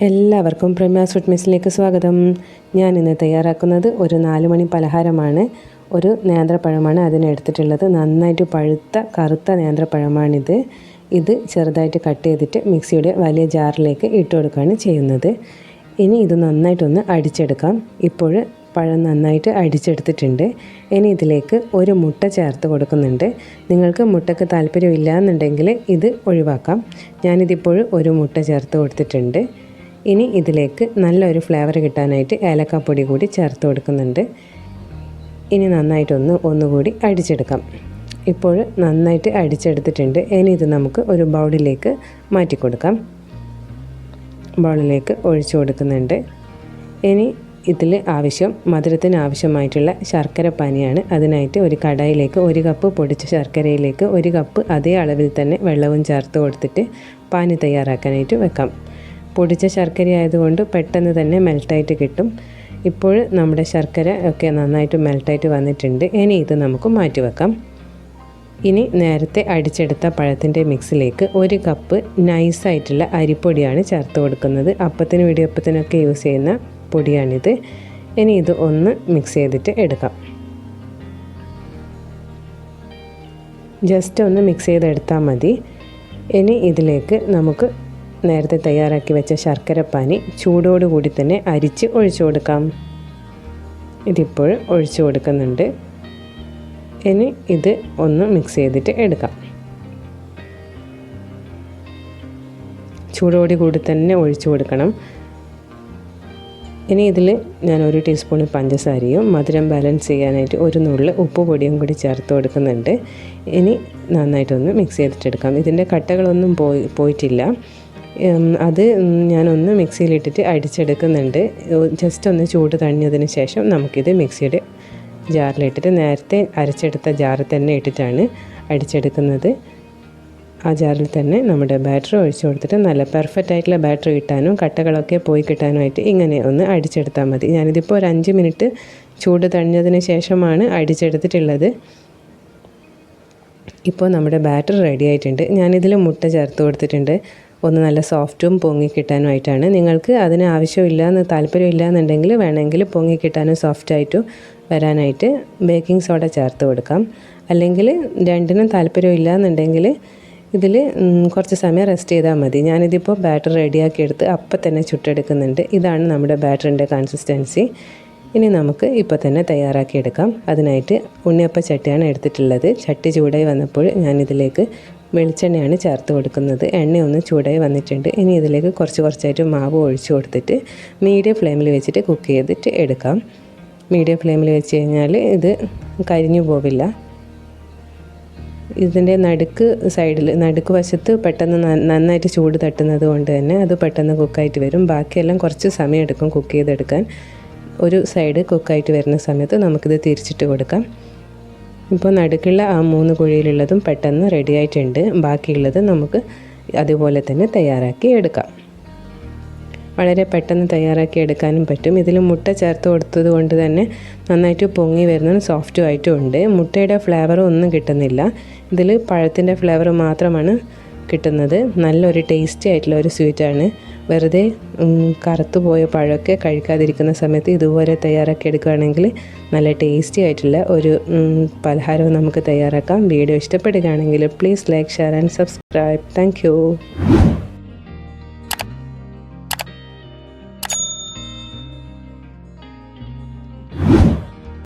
എല്ലാവർക്കും പ്രമ്യാസ് ഫുഡ് മിസ്സിലേക്ക് സ്വാഗതം. ഞാൻ ഇന്ന് തയ്യാറാക്കുന്നത് ഒരു നാല് മണി പലഹാരമാണ്. ഒരു നേന്ത്രപ്പഴമാണ് അതിനെടുത്തിട്ടുള്ളത് നന്നായിട്ട് പഴുത്ത കറുത്ത നേന്ത്രപ്പഴമാണിത്. ഇത് ചെറുതായിട്ട് കട്ട് ചെയ്തിട്ട് മിക്സിയുടെ വലിയ ജാറിലേക്ക് ഇട്ട് കൊടുക്കുകയാണ് ചെയ്യുന്നത്. ഇനി ഇത് നന്നായിട്ടൊന്ന് അടിച്ചെടുക്കാം. ഇപ്പോൾ പഴം നന്നായിട്ട് അടിച്ചെടുത്തിട്ടുണ്ട്. ഇനി ഇതിലേക്ക് ഒരു മുട്ട ചേർത്ത് കൊടുക്കുന്നുണ്ട്. നിങ്ങൾക്ക് മുട്ടയ്ക്ക് താല്പര്യമില്ല എന്നുണ്ടെങ്കിൽ ഇത് ഒഴിവാക്കാം. ഞാനിതിപ്പോൾ ഒരു മുട്ട ചേർത്ത് കൊടുത്തിട്ടുണ്ട്. ഇനി ഇതിലേക്ക് നല്ലൊരു ഫ്ലേവർ കിട്ടാനായിട്ട് ഏലക്കാപ്പൊടി കൂടി ചേർത്ത് കൊടുക്കുന്നുണ്ട്. ഇനി നന്നായിട്ടൊന്ന് ഒന്നുകൂടി അടിച്ചെടുക്കാം. ഇപ്പോൾ നന്നായിട്ട് അടിച്ചെടുത്തിട്ടുണ്ട്. ഇനി ഇത് നമുക്ക് ഒരു ബൗളിലേക്ക് മാറ്റി കൊടുക്കാം. ബൗളിലേക്ക് ഒഴിച്ചു കൊടുക്കുന്നുണ്ട്. ഇനി ഇതിൽ ആവശ്യം മധുരത്തിന് ആവശ്യമായിട്ടുള്ള ശർക്കര പാനിയാണ്. അതിനായിട്ട് ഒരു കടായിലേക്ക് ഒരു കപ്പ് പൊടിച്ച ശർക്കരയിലേക്ക് ഒരു കപ്പ് അതേ അളവിൽ തന്നെ വെള്ളവും ചേർത്ത് കൊടുത്തിട്ട് പാനി തയ്യാറാക്കാനായിട്ട് വെക്കാം. പൊടിച്ച ശർക്കര ആയതുകൊണ്ട് പെട്ടെന്ന് തന്നെ മെൽട്ടായിട്ട് കിട്ടും. ഇപ്പോൾ നമ്മുടെ ശർക്കര ഒക്കെ നന്നായിട്ട് മെൽട്ടായിട്ട് വന്നിട്ടുണ്ട്. ഇനി ഇത് നമുക്ക് മാറ്റി വെക്കാം. ഇനി നേരത്തെ അടിച്ചെടുത്ത പഴത്തിന്റെ മിക്സിലേക്ക് ഒരു കപ്പ് നൈസായിട്ടുള്ള അരിപ്പൊടിയാണ് ചേർത്ത് കൊടുക്കുന്നത്. അപ്പത്തിനും ഇടിയപ്പത്തിനൊക്കെ യൂസ് ചെയ്യുന്ന പൊടിയാണിത്. ഇനി ഇത് ഒന്ന് മിക്സ് ചെയ്തിട്ട് എടുക്കാം. ജസ്റ്റ് ഒന്ന് മിക്സ് ചെയ്തെടുത്താൽ മതി. ഇനി ഇതിലേക്ക് നമുക്ക് നേരത്തെ തയ്യാറാക്കി വെച്ച ശർക്കരപ്പാനി ചൂടോടുകൂടി തന്നെ അരിച്ച് ഒഴിച്ചു കൊടുക്കാം. ഇതിപ്പോൾ ഒഴിച്ചു കൊടുക്കുന്നുണ്ട്. ഇനി ഇത് ഒന്ന് മിക്സ് ചെയ്തിട്ട് എടുക്കാം. ചൂടോടി കൂടി തന്നെ ഒഴിച്ചു കൊടുക്കണം. ഇനി ഇതിൽ ഞാൻ ഒരു ടീസ്പൂൺ പഞ്ചസാരയും മധുരം ബാലൻസ് ചെയ്യാനായിട്ട് ഒരു നുള്ളിൽ ഉപ്പ് പൊടിയും കൂടി ചേർത്ത് കൊടുക്കുന്നുണ്ട്. ഇനി നന്നായിട്ടൊന്ന് മിക്സ് ചെയ്തിട്ടെടുക്കാം ഇതിന്റെ കട്ടകളൊന്നും പോയി പോയിട്ടില്ല. അത് ഞാനൊന്ന് മിക്സിയിലിട്ടിട്ട് അടിച്ചെടുക്കുന്നുണ്ട്. ജസ്റ്റ് ഒന്ന് ചൂട് തണിഞ്ഞതിന് ശേഷം നമുക്കിത് മിക്സിയുടെ ജാറിലിട്ടിട്ട് നേരത്തെ അരച്ചെടുത്ത ജാറിൽ തന്നെ ഇട്ടിട്ടാണ് അടിച്ചെടുക്കുന്നത്. ആ ജാറിൽ തന്നെ നമ്മുടെ ബാറ്ററി ഒഴിച്ചു കൊടുത്തിട്ട് നല്ല പെർഫെക്റ്റ് ആയിട്ടുള്ള ബാറ്ററി കിട്ടാനും കട്ടകളൊക്കെ പോയി കിട്ടാനുമായിട്ട് ഇങ്ങനെ ഒന്ന് അടിച്ചെടുത്താൽ മതി. ഞാനിതിപ്പോൾ ഒരു അഞ്ച് മിനിറ്റ് ചൂട് തണിഞ്ഞതിന് ശേഷമാണ് അടിച്ചെടുത്തിട്ടുള്ളത്. ഇപ്പോൾ നമ്മുടെ ബാറ്റർ റെഡി ആയിട്ടുണ്ട്. ഞാനിതിൽ മുട്ട ചേർത്ത് കൊടുത്തിട്ടുണ്ട്. ഒന്ന് നല്ല സോഫ്റ്റും പൊങ്ങി കിട്ടാനുമായിട്ടാണ് നിങ്ങൾക്ക് അതിന് ആവശ്യമില്ല എന്ന് താല്പര്യമില്ല എന്നുണ്ടെങ്കിൽ വേണമെങ്കിൽ പൊങ്ങി കിട്ടാനും സോഫ്റ്റായിട്ടും വരാനായിട്ട് ബേക്കിംഗ് സോഡ ചേർത്ത് കൊടുക്കാം. അല്ലെങ്കിൽ രണ്ടിനും താല്പര്യമില്ല എന്നുണ്ടെങ്കിൽ ഇതിൽ കുറച്ച് സമയം റെസ്റ്റ് ചെയ്താൽ മതി. ഞാനിതിപ്പോൾ ബാറ്റർ റെഡിയാക്കി എടുത്ത് അപ്പം തന്നെ ചുട്ടെടുക്കുന്നുണ്ട്. ഇതാണ് നമ്മുടെ ബാറ്ററിന്റെ കൺസിസ്റ്റൻസി. ഇനി നമുക്ക് ഇപ്പോൾ തന്നെ തയ്യാറാക്കിയെടുക്കാം. അതിനായിട്ട് ഉണ്ണിയപ്പ ചട്ടിയാണ് എടുത്തിട്ടുള്ളത്. ചട്ടി ചൂടായി വന്നപ്പോൾ ഞാനിതിലേക്ക് വെളിച്ചെണ്ണയാണ് ചേർത്ത് കൊടുക്കുന്നത്. എണ്ണ ഒന്ന് ചൂടായി വന്നിട്ടുണ്ട്. ഇനി ഇതിലേക്ക് കുറച്ച് കുറച്ചായിട്ട് മാവ് ഒഴിച്ചു കൊടുത്തിട്ട് മീഡിയം ഫ്ലെയിമിൽ വെച്ചിട്ട് കുക്ക് ചെയ്തിട്ട് എടുക്കാം. മീഡിയം ഫ്ലെയിമിൽ വെച്ച് കഴിഞ്ഞാൽ ഇത് കരിഞ്ഞു പോവില്ല. ഇതിന്റെ നടുക്ക് സൈഡിൽ നടുക്ക് വശത്ത് പെട്ടെന്ന് നന്നായിട്ട് ചൂട് തട്ടുന്നത് കൊണ്ട് തന്നെ അത് പെട്ടെന്ന് കുക്കായിട്ട് വരും. ബാക്കിയെല്ലാം കുറച്ച് സമയം എടുക്കും കുക്ക് ചെയ്തെടുക്കാൻ. ഒരു സൈഡ് കുക്കായിട്ട് വരുന്ന സമയത്ത് നമുക്കിത് തിരിച്ചിട്ട് കൊടുക്കാം. ഇപ്പോൾ നടുക്കുള്ള ആ മൂന്ന് കുഴിയിലുള്ളതും പെട്ടെന്ന് റെഡി ആയിട്ടുണ്ട്. ബാക്കിയുള്ളത് നമുക്ക് അതുപോലെ തന്നെ തയ്യാറാക്കി എടുക്കാം. വളരെ പെട്ടെന്ന് തയ്യാറാക്കി എടുക്കാനും പറ്റും. ഇതിൽ മുട്ട ചേർത്ത് കൊടുത്തത് കൊണ്ട് തന്നെ നന്നായിട്ട് പൊങ്ങി വരുന്നതും സോഫ്റ്റും ആയിട്ടും ഉണ്ട്. മുട്ടയുടെ ഫ്ലേവറും ഒന്നും കിട്ടുന്നില്ല. ഇതിൽ പഴത്തിന്റെ ഫ്ലേവർ മാത്രമാണ് കിട്ടുന്നത്. നല്ലൊരു ടേസ്റ്റി ആയിട്ടുള്ള ഒരു സ്വീറ്റാണ് വെറുതെ കറുത്തു പോയ പഴമൊക്കെ കഴിക്കാതിരിക്കുന്ന സമയത്ത് ഇതുപോലെ തയ്യാറാക്കി എടുക്കുകയാണെങ്കിൽ നല്ല ടേസ്റ്റി ആയിട്ടുള്ള ഒരു പലഹാരവും നമുക്ക് തയ്യാറാക്കാം. വീഡിയോ ഇഷ്ടപ്പെടുകയാണെങ്കിൽ please like share and subscribe thank